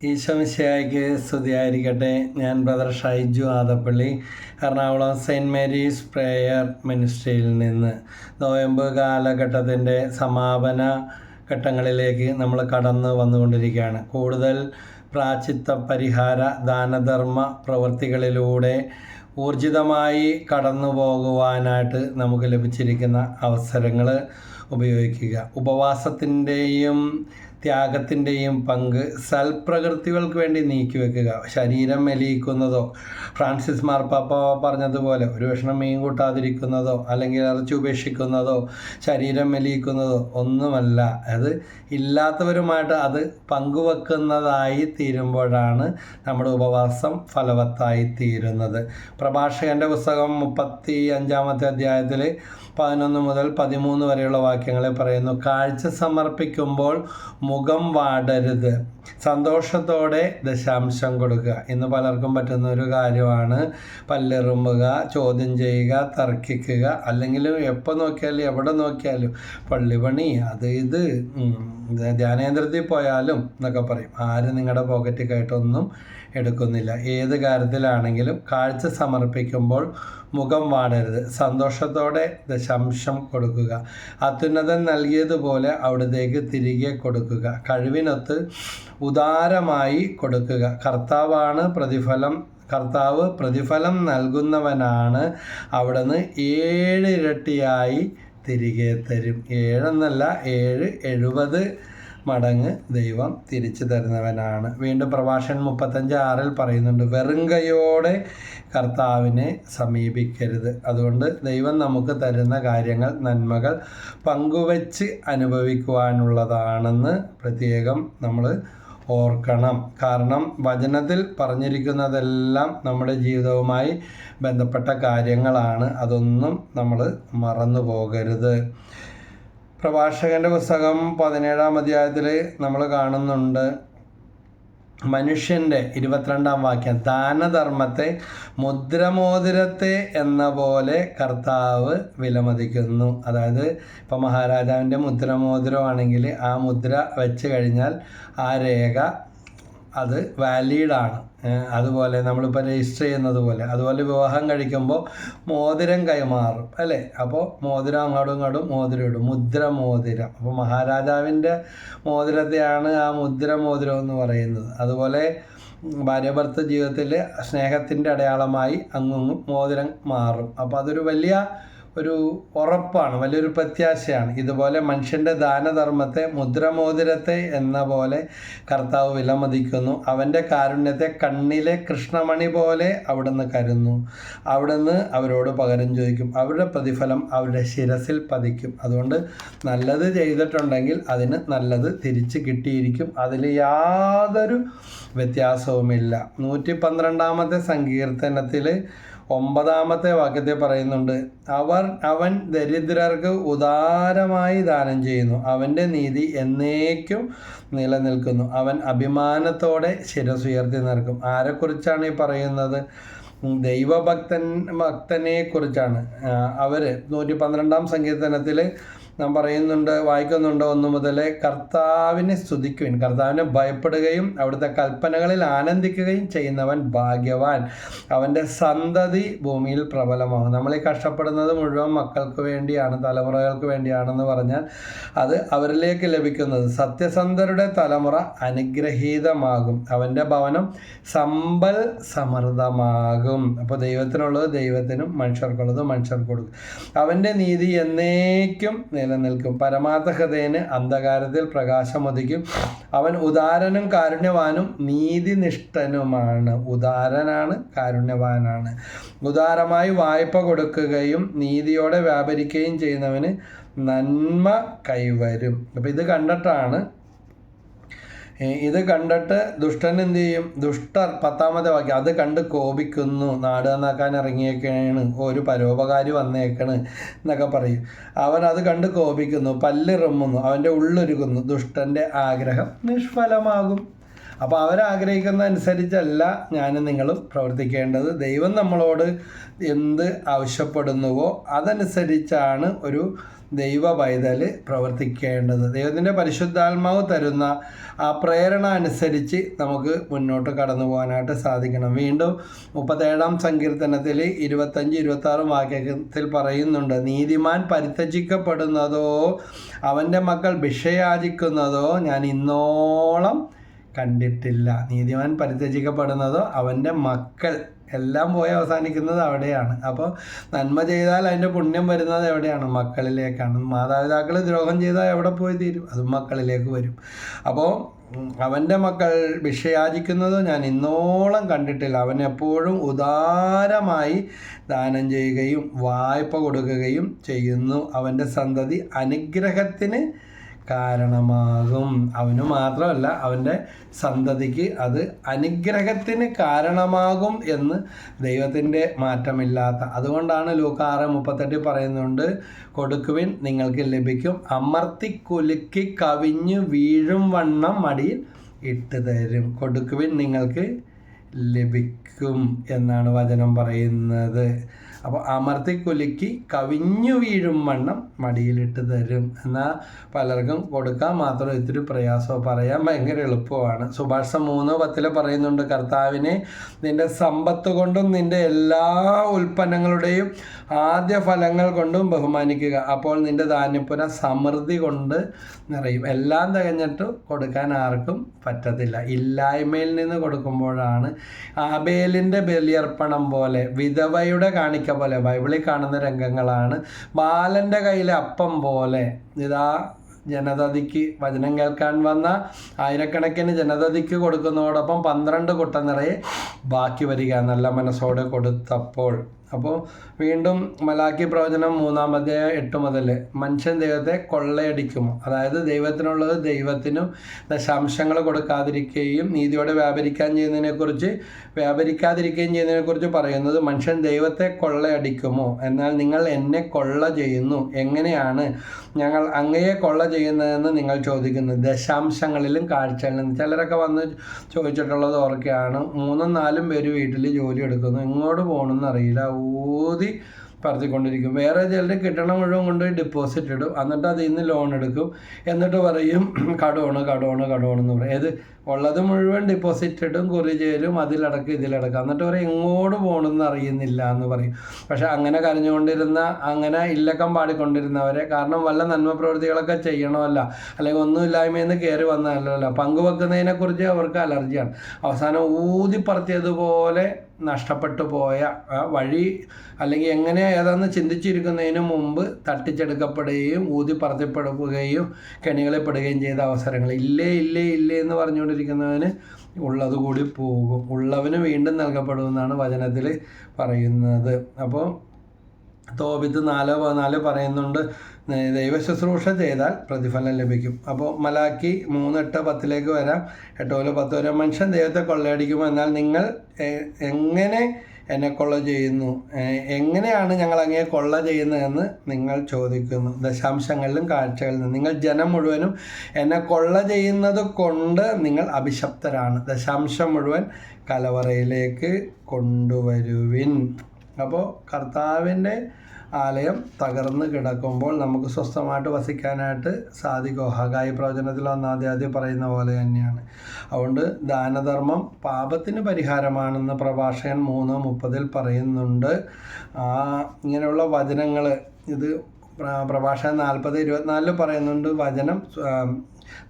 ഈശോമിശിയായിക്ക് സ്തുതിയായിരിക്കട്ടെ. ഞാൻ brother Shaiju Adappally Ernakulam saint Mary's prayer മിനിസ്ട്രിയിൽ നിന്ന്. നോയമ്പ് കാലഘട്ടത്തിന്റെ സമാപന ഘട്ടങ്ങളിലേക്ക് നമ്മൾ കടന്നു വന്നുകൊണ്ടിരിക്കുകയാണ്. കൂടുതൽ പ്രാചിത്ത പരിഹാര ദാനധർമ്മ പ്രവൃത്തികളിലൂടെ ഊർജിതമായി കടന്നു പോകുവാനായിട്ട് നമുക്ക് ലഭിച്ചിരിക്കുന്ന അവസരങ്ങൾ ഉപയോഗിക്കുക. ഉപവാസത്തിന്റെയും ത്യാഗത്തിന്റെയും പങ്ക് സൽപ്രകൃതികൾക്ക് വേണ്ടി നീക്കിവെക്കുക. ശരീരം മെലിയിക്കുന്നതോ ഫ്രാൻസിസ് മാർപ്പാപ്പ പറഞ്ഞതുപോലെ ഒരു ഭക്ഷണം മീൻ കൂട്ടാതിരിക്കുന്നതോ അല്ലെങ്കിൽ ഇറച്ചി ഉപേക്ഷിക്കുന്നതോ ശരീരം മെലിയിക്കുന്നതോ ഒന്നുമല്ല. അത് ഇല്ലാത്തവരുമായിട്ട് അത് പങ്കുവെക്കുന്നതായി തീരുമ്പോഴാണ് നമ്മുടെ ഉപവാസം ഫലവത്തായി തീരുന്നത്. പ്രഭാഷകന്റെ പുസ്തകം മുപ്പത്തി അഞ്ചാമത്തെ അധ്യായത്തിൽ പതിനൊന്ന് മുതൽ പതിമൂന്ന് വരെയുള്ള വാക്യങ്ങളെ പറയുന്നു. കാഴ്ച സമർപ്പിക്കുമ്പോൾ മുഖം വാടരുത്. സന്തോഷത്തോടെ ദശാംശം കൊടുക്കുക. ഇന്ന് പലർക്കും പറ്റുന്ന ഒരു കാര്യമാണ്. പല്ലെറുമ്പുക ചോദ്യം ചെയ്യുക തർക്കിക്കുക. അല്ലെങ്കിൽ എപ്പോൾ നോക്കിയാലും എവിടെ നോക്കിയാലും പള്ളിപണി അത് ഇത് ധ്യാനേന്ദ്രത്തിൽ പോയാലും എന്നൊക്കെ പറയും. ആരും നിങ്ങളുടെ കയറ്റൊന്നും എടുക്കുന്നില്ല. ഏത് കാര്യത്തിലാണെങ്കിലും കാഴ്ച സമർപ്പിക്കുമ്പോൾ മുഖം വാടരുത്. സന്തോഷത്തോടെ ദശാംശം കൊടുക്കുക. അത്യുന്നതൻ നൽകിയതുപോലെ അവിടത്തേക്ക് തിരികെ കൊടുക്കുക. കഴിവിനൊത്ത് ഉദാരമായി കൊടുക്കുക. കർത്താവാണ് പ്രതിഫലം കർത്താവ് പ്രതിഫലം നൽകുന്നവനാണ് അവിടുന്ന് ഏഴിരട്ടിയായി തിരികെ തരും. ഏഴെന്നല്ല ഏഴ് എഴുപത് മടങ്ങ് ദൈവം തിരിച്ചു തരുന്നവനാണ്. വീണ്ടും പ്രഭാഷകൻ മുപ്പത്തഞ്ച് ആറിൽ പറയുന്നുണ്ട് വെറും കർത്താവിനെ സമീപിക്കരുത്. അതുകൊണ്ട് ദൈവം നമുക്ക് തരുന്ന കാര്യങ്ങൾ നന്മകൾ പങ്കുവച്ച് അനുഭവിക്കുവാനുള്ളതാണെന്ന് പ്രത്യേകം നമ്മൾ ഓർക്കണം. കാരണം വചനത്തിൽ പറഞ്ഞിരിക്കുന്നതെല്ലാം നമ്മുടെ ജീവിതവുമായി ബന്ധപ്പെട്ട കാര്യങ്ങളാണ്. അതൊന്നും നമ്മൾ മറന്നു പോകരുത് പ്രഭാഷകന്റെ പുസ്തകം പതിനേഴാം അധ്യായത്തിൽ നമ്മൾ കാണുന്നുണ്ട്. മനുഷ്യന്റെ ഇരുപത്തിരണ്ടാം വാക്യം ദാനധർമ്മത്തെ മുദ്രമോതിരത്തെ എന്ന പോലെ കർത്താവ് വിലമതിക്കുന്നു. അതായത് ഇപ്പം മഹാരാജാവിന്റെ മുദ്രമോതിരമാണെങ്കിൽ ആ മുദ്ര വെച്ച് കഴിഞ്ഞാൽ ആ രേഖ അത് വാലിഡാണ് അതുപോലെ നമ്മളിപ്പോൾ രജിസ്റ്റർ ചെയ്യുന്നത് പോലെ. അതുപോലെ വിവാഹം കഴിക്കുമ്പോൾ മോതിരം കൈമാറും അല്ലേ? അപ്പോൾ മോതിരം അങ്ങോട്ടും ഇങ്ങോട്ടും മോതിരം ഇടും. മുദ്ര മോതിരം അപ്പോൾ മഹാരാജാവിന്റെ മോതിരത്തെയാണ് ആ മുദ്ര മോതിരം എന്ന് പറയുന്നത്. അതുപോലെ ഭാര്യ ഭർത്ത ജീവിതത്തിൽ സ്നേഹത്തിന്റെ അടയാളമായി അങ്ങും മോതിരം മാറും. അപ്പോൾ അതൊരു വലിയ ഒരു ഉറപ്പാണ് വലിയൊരു പ്രത്യാശയാണ്. ഇതുപോലെ മനുഷ്യന്റെ ദാനധർമ്മത്തെ മുദ്രമോതിരത്തെ എന്ന പോലെ കർത്താവ് വിലമതിക്കുന്നു. അവന്റെ കാരുണ്യത്തെ കണ്ണിലെ കൃഷ്ണമണി പോലെ അവിടുന്ന് കരുന്നു. അവിടുന്ന് അവരോട് പകരം ചോദിക്കും. അവരുടെ പ്രതിഫലം അവരുടെ ശിരസിൽ പതിക്കും. അതുകൊണ്ട് നല്ലത് ചെയ്തിട്ടുണ്ടെങ്കിൽ അതിന് നല്ലത് തിരിച്ച് കിട്ടിയിരിക്കും. അതിൽ യാതൊരു വ്യത്യാസവുമില്ല. നൂറ്റി പന്ത്രണ്ടാമത്തെ സങ്കീർത്തനത്തിൽ ഒമ്പതാമത്തെ വാക്യത്തെ പറയുന്നുണ്ട് അവർ അവൻ ദരിദ്രർക്ക് ഉദാരമായി ദാനം ചെയ്യുന്നു. അവന്റെ നീതി എന്നേക്കും നിലനിൽക്കുന്നു. അവൻ അഭിമാനത്തോടെ ശിരസുയർത്തി നിൽക്കും. ആരെക്കുറിച്ചാണ് ഈ പറയുന്നത്? ദൈവഭക്തൻ ഭക്തനെ കുറിച്ചാണ് അവർ നൂറ്റി പന്ത്രണ്ടാം സങ്കീർത്തനത്തിൽ നാം പറയുന്നുണ്ട് വായിക്കുന്നുണ്ട്. ഒന്നു മുതൽ കർത്താവിനെ സ്തുതിക്കുവിൻ. കർത്താവിനെ ഭയപ്പെടുകയും അവിടുത്തെ കൽപ്പനകളിൽ ആനന്ദിക്കുകയും ചെയ്യുന്നവൻ ഭാഗ്യവാൻ. അവന്റെ സന്തതി ഭൂമിയിൽ പ്രബലമാകും. നമ്മൾ ഈ കഷ്ടപ്പെടുന്നത് മുഴുവൻ മക്കൾക്ക് വേണ്ടിയാണ് തലമുറകൾക്ക് വേണ്ടിയാണെന്ന് പറഞ്ഞാൽ അത് അവരിലേക്ക് ലഭിക്കുന്നത്. സത്യസന്ധരുടെ തലമുറ അനുഗ്രഹീതമാകും. അവന്റെ ഭവനം സമ്പൽ സമൃദ്ധമാകും. അപ്പോൾ ദൈവത്തിനുള്ളത് ദൈവത്തിനും മനുഷ്യർക്കുള്ളത് മനുഷ്യർക്ക് കൊടുക്കും. അവന്റെ നീതി എന്നേക്കും നിലനിൽക്കും. പരമാർത്ഥ ഹൃദയന് അന്ധകാരത്തിൽ പ്രകാശമൊതിക്കും. അവൻ ഉദാരനും കാരുണ്യവാനും നീതിനിഷ്ഠനുമാണ്. ഉദാരനാണ് കാരുണ്യവാനാണ്. ഉദാരമായി വായ്പ കൊടുക്കുകയും നീതിയോടെ വ്യാപരിക്കുകയും ചെയ്യുന്നവന് നന്മ കൈവരും. അപ്പം ഇത് കണ്ടിട്ടാണ് ഇത് കണ്ടിട്ട് ദുഷ്ടൻ എന്ത് ചെയ്യും? ദുഷ്ടർ പത്താമത്തെ വാക്യം അത് കണ്ട് കോപിക്കുന്നു. നാട് നന്നാക്കാൻ ഇറങ്ങിയേക്കാണ്. ഒരു പരോപകാരി വന്നേക്കണ് എന്നൊക്കെ പറയും. അവൻ അത് കണ്ട് കോപിക്കുന്നു പല്ലിറമ്മുന്നു അവന്റെ ഉള്ളൊരുക്കുന്നു ദുഷ്ടന്റെ ആഗ്രഹം നിഷ്ഫലമാകും. അപ്പോൾ അവരാഗ്രഹിക്കുന്ന അനുസരിച്ചല്ല ഞാനും നിങ്ങളും പ്രവർത്തിക്കേണ്ടത്. ദൈവം നമ്മളോട് എന്ത് ആവശ്യപ്പെടുന്നുവോ അതനുസരിച്ചാണ് ഒരു ദൈവ പൈതൽ പ്രവർത്തിക്കേണ്ടത്. ദൈവത്തിന്റെ പരിശുദ്ധാത്മാവ് തരുന്ന ആ പ്രേരണ അനുസരിച്ച് നമുക്ക് മുന്നോട്ട് കടന്നു പോകാനായിട്ട് സാധിക്കണം. വീണ്ടും മുപ്പത്തേഴാം സങ്കീർത്തനത്തിൽ ഇരുപത്തഞ്ച് ഇരുപത്തി ആറും വാക്യത്തിൽ പറയുന്നുണ്ട് നീതിമാൻ പരിത്യജിക്കപ്പെടുന്നതോ അവന്റെ മക്കൾ ഭിക്ഷയാചിക്കുന്നതോ ഞാൻ ഇന്നോളം കണ്ടിട്ടില്ല. നീതിമാൻ പരിത്യജിക്കപ്പെടുന്നതോ അവന്റെ മക്കൾ എല്ലാം പോയി അവസാനിക്കുന്നത് അവിടെയാണ്. അപ്പോൾ നന്മ ചെയ്താൽ അതിന്റെ പുണ്യം വരുന്നത് എവിടെയാണ്? മക്കളിലേക്കാണ്. മാതാപിതാക്കൾ ദ്രോഹം ചെയ്താൽ എവിടെ പോയി തീരും? അതും മക്കളിലേക്ക് വരും. അപ്പോൾ അവന്റെ മക്കൾ വിഷയാചിക്കുന്നത് ഞാൻ ഇന്നോളം കണ്ടിട്ടില്ല. അവൻ എപ്പോഴും ഉദാരമായി ദാനം ചെയ്യുകയും വായ്പ കൊടുക്കുകയും ചെയ്യുന്നു. അവന്റെ സന്തതി അനുഗ്രഹത്തിന് കാരണമാകും. അവന് മാത്രമല്ല അവന്റെ സന്തതിക്ക് അത് അനുഗ്രഹത്തിന് കാരണമാകും എന്ന് ദൈവത്തിന്റെ മാറ്റമില്ലാത്ത. അതുകൊണ്ടാണ് ലൂക്ക ആറ് മുപ്പത്തെട്ടിൽ പറയുന്നുണ്ട് കൊടുക്കുവിൻ നിങ്ങൾക്ക് ലഭിക്കും. അമർത്തി കുലുക്കി കവിഞ്ഞു വീഴും വണ്ണം മടിയിൽ ഇട്ട് തരും. കൊടുക്കുവിൻ നിങ്ങൾക്ക് ലഭിക്കും എന്നാണ് വചനം പറയുന്നത്. അപ്പോൾ അമർത്തി കുലുക്കി കവിഞ്ഞു വീഴും വണ്ണം മടിയിലിട്ട് തരും എന്നാൽ പലർക്കും കൊടുക്കാൻ മാത്രം ഇത്തിരി പ്രയാസമോ പറയാൻ ഭയങ്കര എളുപ്പമാണ്. സുഭാഷ മൂന്ന് പത്തിൽ പറയുന്നുണ്ട് കർത്താവിനെ നിന്റെ സമ്പത്ത് കൊണ്ടും നിന്റെ എല്ലാ ഉൽപ്പന്നങ്ങളുടെയും ആദ്യ ഫലങ്ങൾ കൊണ്ടും ബഹുമാനിക്കുക. അപ്പോൾ നിന്റെ ധാന്യപ്പുര സമൃദ്ധി കൊണ്ട് നിറയും. എല്ലാം തികഞ്ഞിട്ട് കൊടുക്കാൻ ആർക്കും പറ്റത്തില്ല. ഇല്ലായ്മയിൽ നിന്ന് കൊടുക്കുമ്പോഴാണ് ആബേലിന്റെ ബലിയർപ്പണം പോലെ വിധവയുടെ കാണിക്ക പോലെ ബൈബിളിൽ കാണുന്ന രംഗങ്ങളാണ്. ബാലന്റെ കയ്യിലെ അപ്പം പോലെ. ഇതാ ജനതതിക്ക് വചനം കേൾക്കാൻ വന്ന ആയിരക്കണക്കിന് ജനതതിക്ക് കൊടുക്കുന്നതോടൊപ്പം പന്ത്രണ്ട് കുട്ട നിറയെ ബാക്കി വരിക നല്ല മനസ്സോടെ കൊടുത്തപ്പോൾ. അപ്പോൾ വീണ്ടും മലാക്കി പ്രവചനം മൂന്നാമത്തെ എട്ട് മുതൽ. മനുഷ്യൻ ദൈവത്തെ കൊള്ളയടിക്കും. അതായത് ദൈവത്തിനുള്ളത് ദൈവത്തിനും ദശാംശങ്ങൾ കൊടുക്കാതിരിക്കുകയും നീതിയോടെ വ്യാപരിക്കാൻ ചെയ്യുന്നതിനെക്കുറിച്ച് വ്യാപരിക്കാതിരിക്കുകയും ചെയ്യുന്നതിനെക്കുറിച്ച് പറയുന്നത് മനുഷ്യൻ ദൈവത്തെ കൊള്ളയടിക്കുമോ? എന്നാൽ നിങ്ങൾ എന്നെ കൊള്ള ചെയ്യുന്നു. എങ്ങനെയാണ് ഞങ്ങൾ അങ്ങയെ കൊള്ള ചെയ്യുന്നതെന്ന് നിങ്ങൾ ചോദിക്കുന്നു. ദശാംശങ്ങളിലും കാഴ്ചകളിലും. ചിലരൊക്കെ വന്ന് ചോദിച്ചിട്ടുള്ളത് ഓർക്കുകയാണ്. മൂന്നും നാലും പേര് വീട്ടിൽ ജോലി എടുക്കുന്നു. എങ്ങോട്ട് പോകണമെന്ന് അറിയില്ല. ഊതി പറത്തിക്കൊണ്ടിരിക്കും. വേറെ ചിലർ കിട്ടണ മുഴുവൻ കൊണ്ടുപോയി ഡെപ്പോസിറ്റ് ഇടും. എന്നിട്ട് അതിൽ നിന്ന് ലോൺ എടുക്കും. എന്നിട്ട് പറയും കടമാണ് കടമാണ് കടമാണെന്ന് പറയും. ഏത് ഉള്ളത് മുഴുവൻ ഡിപ്പോസിറ്റ് ഇടും കുറി ചേരും അതിലടക്ക് ഇതിലടക്കും എന്നിട്ട് പറയും എങ്ങോട്ട് പോകണമെന്ന് അറിയുന്നില്ല എന്ന് പറയും. പക്ഷെ അങ്ങനെ കരഞ്ഞുകൊണ്ടിരുന്ന അങ്ങനെ ഇല്ലക്കം പാടിക്കൊണ്ടിരുന്നവരെ കാരണം വല്ല നന്മ പ്രവൃത്തികളൊക്കെ ചെയ്യണമല്ല. അല്ലെങ്കിൽ ഒന്നുമില്ലായ്മയെന്ന് കയറി വന്നതല്ല പങ്കുവെക്കുന്നതിനെക്കുറിച്ച് അവർക്ക് അലർജിയാണ്. അവസാനം ഊതിപ്പറത്തിയതുപോലെ നഷ്ടപ്പെട്ടു പോയ വഴി അല്ലെങ്കിൽ എങ്ങനെ ഏതാണെന്ന് ചിന്തിച്ചിരിക്കുന്നതിന് മുമ്പ് തട്ടിച്ചെടുക്കപ്പെടുകയും ഊതി പറത്തിപ്പെടുകയും കെണികളിൽപ്പെടുകയും ചെയ്ത അവസരങ്ങൾ. ഇല്ലേ ഇല്ലേ ഇല്ലേ എന്ന് പറഞ്ഞുകൊണ്ടിരിക്കുന്നവന് ഉള്ളത് കൂടി പോകും. ഉള്ളവന് വീണ്ടും നൽകപ്പെടുമെന്നാണ് വചനത്തിൽ പറയുന്നത്. അപ്പോൾ തോപിത്ത് നാല് പതിനാല് പറയുന്നുണ്ട് ദൈവ ശുശ്രൂഷ ചെയ്താൽ പ്രതിഫലം ലഭിക്കും. അപ്പോൾ മലാക്കി മൂന്ന് എട്ട് പത്തിലേക്ക് വരാം. എട്ട് പത്ത് വരെ മനുഷ്യൻ ദൈവത്തെ കൊള്ളയടിക്കുമോ? എന്നാൽ നിങ്ങൾ എങ്ങനെ എന്നെ കൊള്ള ചെയ്യുന്നു. എങ്ങനെയാണ് ഞങ്ങൾ അങ്ങേ കൊള്ള ചെയ്യുന്നതെന്ന് നിങ്ങൾ ചോദിക്കുന്നു. ദശാംശങ്ങളിലും കാഴ്ചകളിലും നിങ്ങൾ ജനം മുഴുവനും എന്നെ കൊള്ള ചെയ്യുന്നത് കൊണ്ട് നിങ്ങൾ അഭിശപ്തരാണ്. ദശാംശം മുഴുവൻ കലവറയിലേക്ക് കൊണ്ടുവരുവിൻ. അപ്പോൾ കർത്താവിന്റെ ആലയം തകർന്ന് കിടക്കുമ്പോൾ നമുക്ക് സ്വസ്ഥമായിട്ട് വസിക്കാനായിട്ട് സാധിക്കും. ഹഗായി പ്രവചനത്തിൽ ഒന്നാദ്യാദ്യം പറയുന്ന പോലെ തന്നെയാണ്. അതുകൊണ്ട് ദാനധർമ്മം പാപത്തിന് പരിഹാരമാണെന്ന് പ്രഭാഷകൻ മൂന്ന് മുപ്പതിൽ പറയുന്നുണ്ട്. ഇങ്ങനെയുള്ള വചനങ്ങൾ ഇത് പ്രഭാഷകൻ നാൽപ്പത് ഇരുപത്തിനാലിൽ പറയുന്നുണ്ട്. വചനം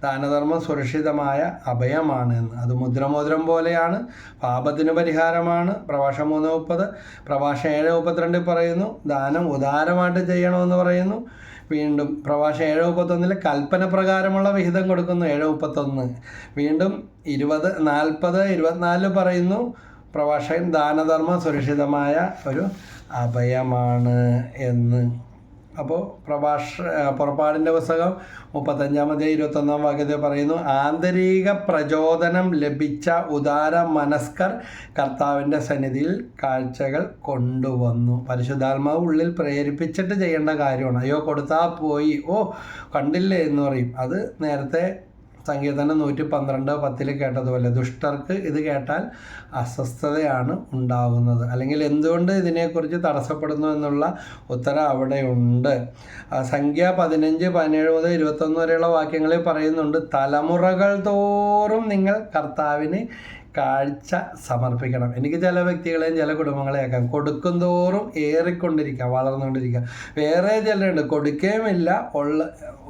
ദാനധർമ്മം സുരക്ഷിതമായ അഭയമാണ് എന്ന്. അത് മുദ്രമോതിരം പോലെയാണ് പാപത്തിന് പരിഹാരമാണ്. പ്രഭാഷ മൂന്ന് മുപ്പത് പ്രഭാഷ ഏഴ് മുപ്പത്തിരണ്ടിൽ പറയുന്നു ദാനം ഉദാരമായിട്ട് ചെയ്യണമെന്ന് പറയുന്നു. വീണ്ടും പ്രഭാഷ ഏഴ് മുപ്പത്തൊന്നിൽ കൽപ്പന പ്രകാരമുള്ള വിഹിതം കൊടുക്കുന്നു ഏഴ് മുപ്പത്തൊന്ന്. വീണ്ടും ഇരുപത് നാൽപ്പത് ഇരുപത്തിനാലിൽ പറയുന്നു പ്രഭാഷകൻ ദാനധർമ്മം സുരക്ഷിതമായ ഒരു അഭയമാണ് എന്ന്. അപ്പോൾ പ്രഭാഷ പുറപ്പാടിന്റെ പുസ്തകം മുപ്പത്തഞ്ചാമത്തെ ഇരുപത്തൊന്നാം വാക്യത്തിൽ പറയുന്നു ആന്തരിക പ്രചോദനം ലഭിച്ച ഉദാര മനസ്കർ കർത്താവിന്റെ സന്നിധിയിൽ കാഴ്ചകൾ കൊണ്ടുവന്നു. പരിശുദ്ധാത്മാവ് ഉള്ളിൽ പ്രേരിപ്പിച്ചിട്ട് ചെയ്യേണ്ട കാര്യമാണ്. അയ്യോ കൊടുത്താൽ പോയി. ഓ കണ്ടില്ലേ? എന്ന് പറയും. അത് നേരത്തെ സങ്കീർത്തനം നൂറ്റി പന്ത്രണ്ട് പത്തിൽ കേട്ടതുപോലെ ദുഷ്ടർക്ക് ഇത് കേട്ടാൽ അസ്വസ്ഥതയാണ് ഉണ്ടാകുന്നത് അല്ലെങ്കിൽ എന്തുകൊണ്ട് ഇതിനെക്കുറിച്ച് തടസ്സപ്പെടുന്നു എന്നുള്ള ഉത്തരം അവിടെയുണ്ട്. ആ, സംഖ്യ പതിനഞ്ച് പതിനേഴ് മുതൽ ഇരുപത്തൊന്ന് വരെയുള്ള വാക്യങ്ങളിൽ പറയുന്നുണ്ട് തലമുറകൾ തോറും നിങ്ങൾ കർത്താവിന് കാഴ്ച സമർപ്പിക്കണം. എനിക്ക് ചില വ്യക്തികളെയും ചില കുടുംബങ്ങളെയൊക്കെ കൊടുക്കും തോറും ഏറിക്കൊണ്ടിരിക്കുക വളർന്നുകൊണ്ടിരിക്കുക. വേറെ ചിലരുണ്ട് കൊടുക്കുകയുമില്ല ഉള്ള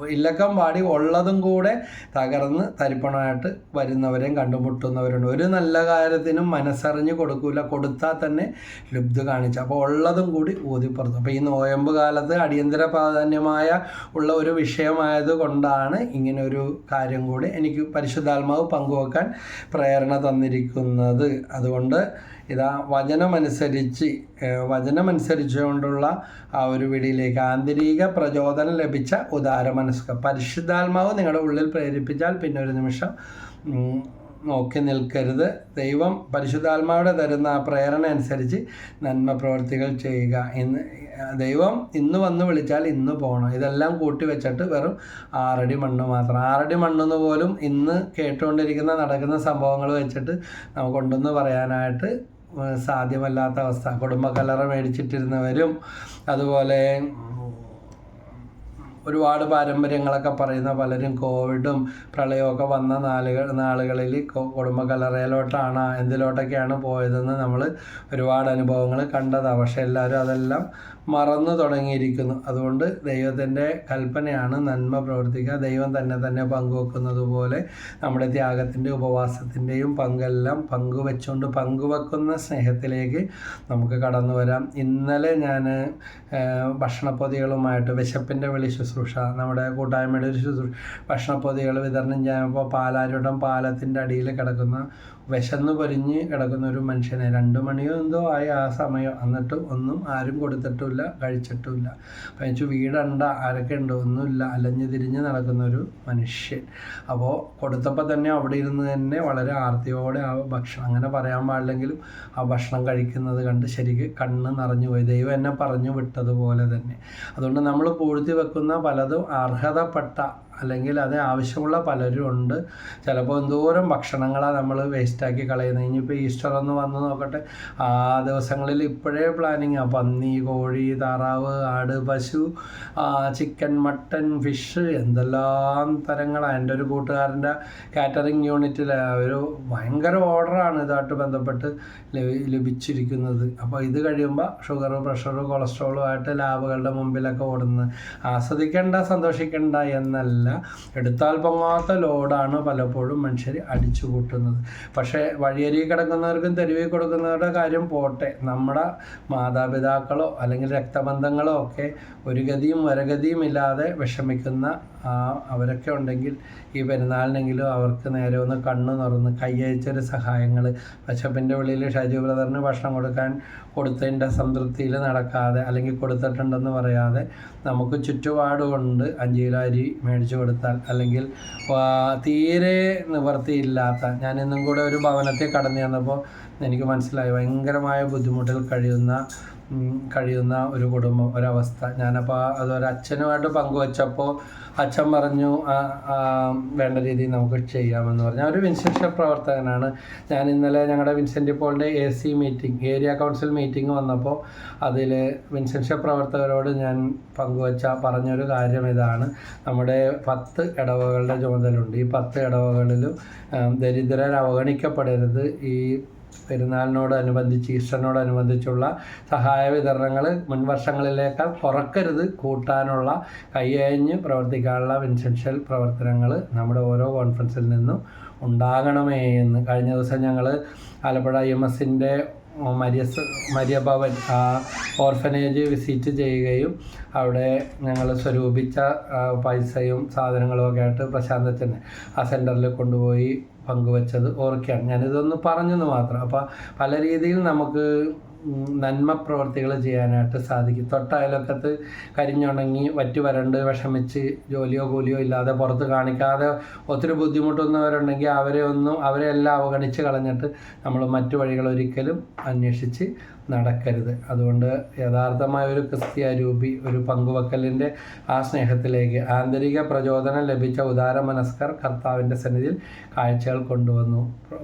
ഇല്ലക്കം പാടി ഉള്ളതും കൂടെ തകർന്ന് തരിപ്പണമായിട്ട് വരുന്നവരെയും കണ്ടുമുട്ടുന്നവരുണ്ട്. ഒരു നല്ല കാര്യത്തിനും മനസ്സറിഞ്ഞ് കൊടുക്കൂല. കൊടുത്താൽ തന്നെ ലുബ്ധ കാണിച്ചു. അപ്പോൾ ഉള്ളതും കൂടി ഊതിപ്പുറത്തു. അപ്പോൾ ഈ നോയമ്പ് കാലത്ത് അടിയന്തര പ്രാധാന്യമായ ഉള്ള ഒരു വിഷയമായത് കൊണ്ടാണ് ഇങ്ങനെ ഒരു കാര്യം കൂടി എനിക്ക് പരിശുദ്ധാത്മാവ് പങ്കുവെക്കാൻ പ്രേരണ തന്നിരിക്കുന്നത്. അതുകൊണ്ട് ഇതാ വചനമനുസരിച്ച് വചനമനുസരിച്ചുകൊണ്ടുള്ള ആ ഒരു വിടിയിലേക്ക് ആന്തരിക പ്രചോദനം ലഭിച്ച ഉദാരമനസ്ക. പരിശുദ്ധാത്മാവ് നിങ്ങളുടെ ഉള്ളിൽ പ്രേരിപ്പിച്ചാൽ പിന്നെ ഒരു നിമിഷം നോക്കി നിൽക്കരുത്. ദൈവം പരിശുദ്ധാത്മാവിടെ തരുന്ന ആ പ്രേരണ അനുസരിച്ച് നന്മ പ്രവർത്തികൾ ചെയ്യുക. ഇന്ന് ദൈവം ഇന്ന് വന്ന് വിളിച്ചാൽ ഇന്ന് പോകണം ഇതെല്ലാം കൂട്ടി വെച്ചിട്ട് വെറും ആറടി മണ്ണ് മാത്രം. ആറടി മണ്ണെന്ന് പോലും ഇന്ന് കേട്ടുകൊണ്ടിരിക്കുന്ന നടക്കുന്ന സംഭവങ്ങൾ വെച്ചിട്ട് നമുക്കുണ്ടെന്ന് പറയാനായിട്ട് സാധ്യമല്ലാത്ത അവസ്ഥ. കുടുംബക്കല്ലറ മേടിച്ചിട്ടിരുന്നവരും അതുപോലെ ഒരുപാട് പാരമ്പര്യങ്ങളൊക്കെ പറയുന്ന പലരും കോവിഡും പ്രളയമൊക്കെ വന്ന നാളുകൾ നാളുകളിൽ കൊ- കുടുംബ കലറയിലോട്ടാണ് എന്തിലോട്ടൊക്കെയാണ് പോയതെന്ന് നമ്മൾ ഒരുപാട് അനുഭവങ്ങൾ കണ്ടതാണ്. പക്ഷെ എല്ലാവരും അതെല്ലാം മറന്നു തുടങ്ങിയിരിക്കുന്നു. അതുകൊണ്ട് ദൈവത്തിന്റെ കൽപ്പനയാണ് നന്മ പ്രവർത്തിക്കുക. ദൈവം തന്നെ തന്നെ പങ്കുവെക്കുന്നത് പോലെ നമ്മുടെ ത്യാഗത്തിന്റെ ഉപവാസത്തിന്റെയും പങ്കെല്ലാം പങ്കുവെച്ചുകൊണ്ട് പങ്കുവെക്കുന്ന സ്നേഹത്തിലേക്ക് നമുക്ക് കടന്നു വരാം. ഇന്നലെ ഞാൻ ഭക്ഷണപ്പൊതികളുമായിട്ട് വിശപ്പിന്റെ വിളി ശുശ്രൂഷ നമ്മുടെ കൂട്ടായ്മയുടെ ഒരു ശുശ്രൂഷ ഭക്ഷണപ്പൊതികൾ വിതരണം ചെയ്യുമ്പോൾ പാലാരൂടം പാലത്തിന്റെ അടിയിൽ കിടക്കുന്ന വിശന്ന് പൊരിഞ്ഞ് കിടക്കുന്ന ഒരു മനുഷ്യനെ രണ്ട് മണിയോ എന്തോ ആയി ആ സമയം. എന്നിട്ട് ഒന്നും ആരും കൊടുത്തിട്ടില്ല കഴിച്ചിട്ടില്ല അപ്പം വെച്ചു വീടുണ്ട ആരൊക്കെ ഉണ്ട് ഒന്നുമില്ല അലഞ്ഞു തിരിഞ്ഞ് നടക്കുന്ന ഒരു മനുഷ്യൻ. അപ്പോൾ കൊടുത്തപ്പോൾ തന്നെ അവിടെ ഇരുന്ന് തന്നെ വളരെ ആർത്തിയോടെ ആ ഭക്ഷണം അങ്ങനെ പറയാൻ പാടില്ലെങ്കിലും ആ ഭക്ഷണം കഴിക്കുന്നത് കണ്ട് ശരിക്ക് കണ്ണ് നിറഞ്ഞു പോയി. ദൈവം എന്നെ പറഞ്ഞു വിട്ടതുപോലെ തന്നെ. അതുകൊണ്ട് നമ്മൾ പൂഴ്ത്തി വെക്കുന്ന പലതും അർഹതപ്പെട്ട അല്ലെങ്കിൽ അത് ആവശ്യമുള്ള പലരും ഉണ്ട്. ചിലപ്പോൾ എന്തോരം ഭക്ഷണങ്ങളാണ് നമ്മൾ വേസ്റ്റാക്കി കളയുന്നത് ഇനിയിപ്പോൾ ഈസ്റ്റർ ഒന്ന് വന്ന് നോക്കട്ടെ. ആ ദിവസങ്ങളിൽ ഇപ്പോഴേ പ്ലാനിങ് ആ. പന്നി കോഴി താറാവ് ആട് പശു ചിക്കൻ മട്ടൻ ഫിഷ് എന്തെല്ലാം തരങ്ങളാണ് എന്റെ ഒരു കൂട്ടുകാരന്റെ കാറ്ററിംഗ് യൂണിറ്റിൽ ഒരു ഭയങ്കര ഓർഡറാണ് ഇതായിട്ട് ബന്ധപ്പെട്ട് ലഭിച്ചിരിക്കുന്നത്. അപ്പോൾ ഇത് കഴിയുമ്പോൾ ഷുഗർ പ്രഷറും കൊളസ്ട്രോളും ആയിട്ട് ലാബുകളുടെ മുമ്പിലൊക്കെ ഓടുന്നത് ആസ്വദിക്കേണ്ട സന്തോഷിക്കേണ്ട എന്നല്ല എടുത്താൽ പൊങ്ങാത്ത ലോഡാണ് പലപ്പോഴും മനുഷ്യർ അടിച്ചു കൂട്ടുന്നത് പക്ഷേ വഴിയരി കിടക്കുന്നവർക്കും തെരുവിൽ കൊടുക്കുന്നവരുടെ കാര്യം പോട്ടെ. നമ്മുടെ മാതാപിതാക്കളോ അല്ലെങ്കിൽ രക്തബന്ധങ്ങളോ ഒക്കെ ഒരു ഗതിയും വരഗതിയും ഇല്ലാതെ വിഷമിക്കുന്ന അവരൊക്കെ ഉണ്ടെങ്കിൽ ഈ പെരുന്നാളിനെങ്കിലും അവർക്ക് നേരെ ഒന്ന് കണ്ണു തുറന്ന് കയ്യയച്ചൊരു സഹായങ്ങൾ പശപ്പിന്റെ ഉള്ളിൽ ഷാജു ബ്രദറിന് ഭക്ഷണം കൊടുക്കാൻ കൊടുത്തതിന്റെ സംതൃപ്തിയിൽ നടക്കാതെ അല്ലെങ്കിൽ കൊടുത്തിട്ടുണ്ടെന്ന് പറയാതെ നമുക്ക് ചുറ്റുപാടുകൊണ്ട് അഞ്ച് കിലോ അരി മേടിച്ചു കൊടുത്താൽ അല്ലെങ്കിൽ തീരെ നിവർത്തിയില്ലാത്ത ഞാനിന്നും കൂടെ ഒരു ഭവനത്തിൽ കടന്നു ചെന്നപ്പോൾ എനിക്ക് മനസ്സിലായി ഭയങ്കരമായ ബുദ്ധിമുട്ടിൽ കഴിയുന്ന കഴിയുന്ന ഒരു കുടുംബം ഒരവസ്ഥ. ഞാനപ്പോൾ അതൊരു അച്ഛനുമായിട്ട് പങ്കുവച്ചപ്പോൾ അച്ഛൻ പറഞ്ഞു "ആ, ആ, വേണ്ട രീതിയിൽ നമുക്ക് ചെയ്യാമെന്ന് പറഞ്ഞു. ഒരു വിൻസെൻഷ പ്രവർത്തകനാണ്. ഞാൻ ഇന്നലെ ഞങ്ങളുടെ വിൻസെന്റ് പോളിന്റെ A C meeting area council meeting വന്നപ്പോൾ അതിൽ വിൻസെൻഷ പ്രവർത്തകരോട് ഞാൻ പങ്കുവച്ച പറഞ്ഞൊരു കാര്യം ഇതാണ്. നമ്മുടെ പത്ത് ഇടവകളുടെ ചുമതലയുണ്ട്. ഈ പത്ത് ഇടവകളിലും ദരിദ്രർ അവഗണിക്കപ്പെടരുത്. ഈ പെരുന്നാളിനോടനുബന്ധിച്ച് ഈസ്റ്ററിനോടനുബന്ധിച്ചുള്ള സഹായ വിതരണങ്ങൾ മുൻവർഷങ്ങളിലേക്കാൾ കുറക്കരുത്. കൂട്ടാനുള്ള കയ്യഴിഞ്ഞ് പ്രവർത്തിക്കാനുള്ള വിൻസെൻഷ്യൽ പ്രവർത്തനങ്ങൾ നമ്മുടെ ഓരോ കോൺഫറൻസിൽ നിന്നും ഉണ്ടാകണമേ എന്ന്. കഴിഞ്ഞ ദിവസം ഞങ്ങൾ ആലപ്പുഴ എം എസിന്റെ മരിയസ് മരിയഭവൻ ഓർഫനേജ് വിസിറ്റ് ചെയ്യുകയും അവിടെ ഞങ്ങൾ സ്വരൂപിച്ച പൈസയും സാധനങ്ങളും ഒക്കെ ആയിട്ട് പ്രശാന്തച്ചൻ ആ സെന്ററിൽ കൊണ്ടുപോയി പങ്കുവച്ചത് ഓർക്കുകയാണ് ഞാനിതൊന്ന് പറഞ്ഞെന്ന് മാത്രം. അപ്പോൾ പല രീതിയിൽ നമുക്ക് നന്മ പ്രവർത്തികൾ ചെയ്യാനായിട്ട് സാധിക്കും. തൊട്ട അയലൊക്കത്ത് കരിഞ്ഞുണങ്ങി വറ്റി വരണ്ട് വിഷമിച്ച് ജോലിയോ കൂലിയോ ഇല്ലാതെ പുറത്ത് കാണിക്കാതെ ഒത്തിരി ബുദ്ധിമുട്ടുന്നവരുണ്ടെങ്കിൽ അവരെ ഒന്നും അവരെ എല്ലാം അവഗണിച്ച് കളഞ്ഞിട്ട് നമ്മൾ മറ്റു വഴികൾ ഒരിക്കലും അന്വേഷിച്ച് നടക്കരുത്. അതുകൊണ്ട് യഥാർത്ഥമായ ഒരു ക്രിസ്തി രൂപി ഒരു പങ്കുവെക്കലിന്റെ ആ സ്നേഹത്തിലേക്ക് ആന്തരിക പ്രചോദനം ലഭിച്ച ഉദാര മനസ്കർ കർത്താവിന്റെ സന്നിധിയിൽ കാഴ്ചകൾ കൊണ്ടുവന്നു.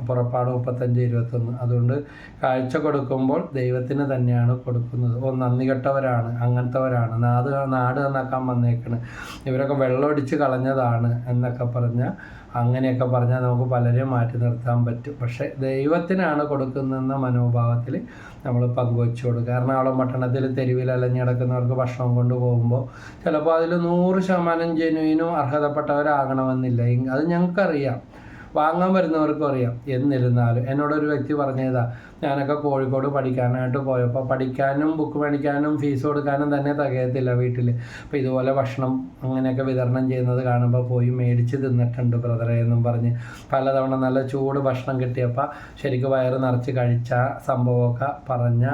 പുറപ്പാട് മുപ്പത്തഞ്ച് ഇരുപത്തൊന്ന്. അതുകൊണ്ട് കാഴ്ച കൊടുക്കുമ്പോൾ ദൈവത്തിന് തന്നെയാണ് കൊടുക്കുന്നത്. ഓ നന്ദി കെട്ടവരാണ് അങ്ങനത്തെവരാണ്. നാട് നാട് നന്നാക്കാൻ വന്നേക്കണ്. ഇവരൊക്കെ വെള്ളമടിച്ച് കളഞ്ഞതാണ് എന്നൊക്കെ പറഞ്ഞാൽ അങ്ങനെയൊക്കെ പറഞ്ഞാൽ നമുക്ക് പലരെയും മാറ്റി നിർത്താൻ പറ്റും. പക്ഷേ ദൈവത്തിനാണ് കൊടുക്കുന്നതെന്ന മനോഭാവത്തിൽ നമ്മൾ പങ്കുവച്ചു കൊടുക്കുക. എറണാകുളം പട്ടണത്തിൽ തെരുവിൽ അലഞ്ഞിടക്കുന്നവർക്ക് ഭക്ഷണം കൊണ്ട് പോകുമ്പോൾ ചിലപ്പോൾ അതിൽ നൂറ് ശതമാനം ജനുവിനും അർഹതപ്പെട്ടവരാകണമെന്നില്ല. അത് ഞങ്ങൾക്കറിയാം. വാങ്ങാൻ വരുന്നവർക്കും അറിയാം. എന്നിരുന്നാലും എന്നോടൊരു വ്യക്തി പറഞ്ഞതാ ഞാനൊക്കെ കോഴിക്കോട് പഠിക്കാനായിട്ട് പോയപ്പോൾ പഠിക്കാനും ബുക്ക് മേടിക്കാനും ഫീസ് കൊടുക്കാനും തന്നെ തികയത്തില്ല വീട്ടിൽ അപ്പോൾ ഇതുപോലെ ഭക്ഷണം അങ്ങനെയൊക്കെ വിതരണം ചെയ്യുന്നത് കാണുമ്പോൾ പോയി മേടിച്ച് തിന്നിട്ടുണ്ട് ബ്രദറെ എന്നും പറഞ്ഞ് പലതവണ നല്ല ചൂട് ഭക്ഷണം കിട്ടിയപ്പോൾ ശരിക്കും വയറ് നിറച്ച് കഴിച്ച സംഭവമൊക്കെ പറഞ്ഞ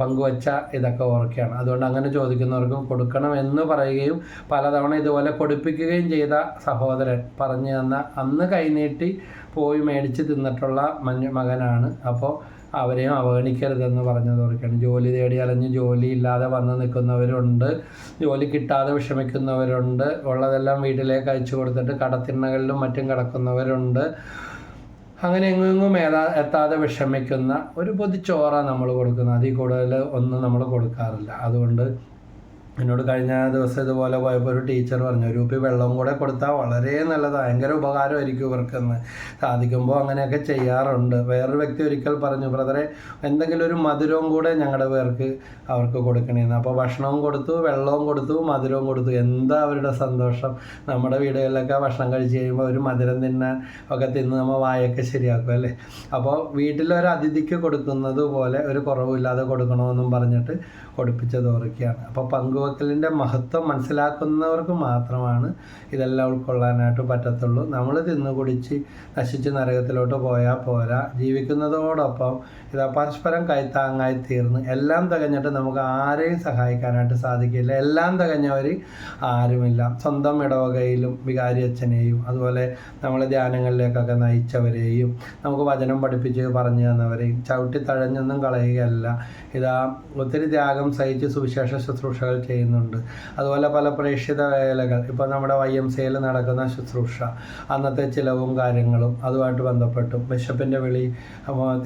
പങ്കുവച്ച ഇതൊക്കെ ഓർക്കുകയാണ്. അതുകൊണ്ട് അങ്ങനെ ചോദിക്കുന്നവർക്കും കൊടുക്കണം എന്ന് പറയുകയും പലതവണ ഇതുപോലെ കൊടുപ്പിക്കുകയും ചെയ്ത സഹോദരൻ പറഞ്ഞു തന്ന അന്ന് കൈനീട്ടി പോയി മേടിച്ച് തിന്നിട്ടുള്ള മഞ്ഞ മകനാണ്. അപ്പോൾ അവരെയും അവഗണിക്കരുതെന്ന് പറഞ്ഞത് ഓർക്കുകയാണ്. ജോലി തേടി അലഞ്ഞ് ജോലി ഇല്ലാതെ വന്ന് നിൽക്കുന്നവരുണ്ട്. ജോലി കിട്ടാതെ വിഷമിക്കുന്നവരുണ്ട്. ഉള്ളതെല്ലാം വീട്ടിലേക്ക് അയച്ചു കൊടുത്തിട്ട് കടത്തിണ്ണകളിലും മറ്റും കിടക്കുന്നവരുണ്ട്. അങ്ങനെ എങ്ങും ഏതാ എത്താതെ വിഷമിക്കുന്ന ഒരു പൊതിച്ചോറാണ് നമ്മൾ കൊടുക്കുന്നത്. അതിൽ കൂടുതൽ ഒന്നും നമ്മൾ കൊടുക്കാറില്ല. അതുകൊണ്ട് എന്നോട് കഴിഞ്ഞ ദിവസം ഇതുപോലെ പോയപ്പോൾ ഒരു ടീച്ചർ പറഞ്ഞു ഒരു ഉപ്പി വെള്ളം കൂടെ കൊടുത്താൽ വളരെ നല്ലത് ഭയങ്കര ഉപകാരമായിരിക്കും ഇവർക്കെന്ന്. സാധിക്കുമ്പോൾ അങ്ങനെയൊക്കെ ചെയ്യാറുണ്ട്. വേറൊരു വ്യക്തി ഒരിക്കൽ പറഞ്ഞു ബ്രദറെ എന്തെങ്കിലും ഒരു മധുരവും കൂടെ ഞങ്ങളുടെ പേർക്ക് അവർക്ക് കൊടുക്കണേന്ന്. അപ്പോൾ ഭക്ഷണവും കൊടുത്തു വെള്ളവും കൊടുത്തു മധുരവും കൊടുത്തു. എന്താ അവരുടെ സന്തോഷം? നമ്മുടെ വീടുകളിലൊക്കെ ഭക്ഷണം കഴിച്ച് കഴിയുമ്പോൾ ഒരു മധുരം തിന്നാൻ ഒക്കെ തിന്ന് നമ്മൾ വായൊക്കെ ശരിയാക്കും അല്ലേ? അപ്പോൾ വീട്ടിലൊരു അതിഥിക്ക് കൊടുക്കുന്നത് പോലെ ഒരു കുറവില്ലാതെ കൊടുക്കണമെന്നും പറഞ്ഞിട്ട് കൊടുപ്പിച്ചത് ഓർക്കുകയാണ്. അപ്പോൾ പങ്കുവെക്കലിന്റെ മഹത്വം മനസ്സിലാക്കുന്നവർക്ക് മാത്രമാണ് ഇതെല്ലാം ഉൾക്കൊള്ളാനായിട്ട് പറ്റത്തുള്ളൂ. നമ്മൾ തിന്നു കുടിച്ച് നശിച്ച് നരകത്തിലോട്ട് പോയാൽ പോരാ. ജീവിക്കുന്നതോടൊപ്പം ഇത് പരസ്പരം കൈത്താങ്ങായി തീർന്ന് എല്ലാം തികഞ്ഞിട്ട് നമുക്ക് ആരെയും സഹായിക്കാനായിട്ട് സാധിക്കില്ല. എല്ലാം തികഞ്ഞവർ ആരുമില്ല. സ്വന്തം ഇടവകയിലും വികാരി അച്ഛനെയും അതുപോലെ നമ്മളെ ധ്യാനങ്ങളിലേക്കൊക്കെ നയിച്ചവരെയും നമുക്ക് വചനം പഠിപ്പിച്ച് പറഞ്ഞു തന്നവരെയും ചവിട്ടി തഴഞ്ഞൊന്നും കളയുകയല്ല. ഇതാ ഒത്തിരി ത്യാഗം സഹിച്ച് സുവിശേഷ ശുശ്രൂഷകൾ ചെയ്യുന്നുണ്ട്. അതുപോലെ പല പ്രേക്ഷിത വേലകൾ. ഇപ്പോൾ നമ്മുടെ വൈ എം സിയിൽ നടക്കുന്ന ശുശ്രൂഷ അന്നത്തെ ചിലവും കാര്യങ്ങളും അതുമായിട്ട് ബന്ധപ്പെട്ടും. ബിഷപ്പിന്റെ വിളി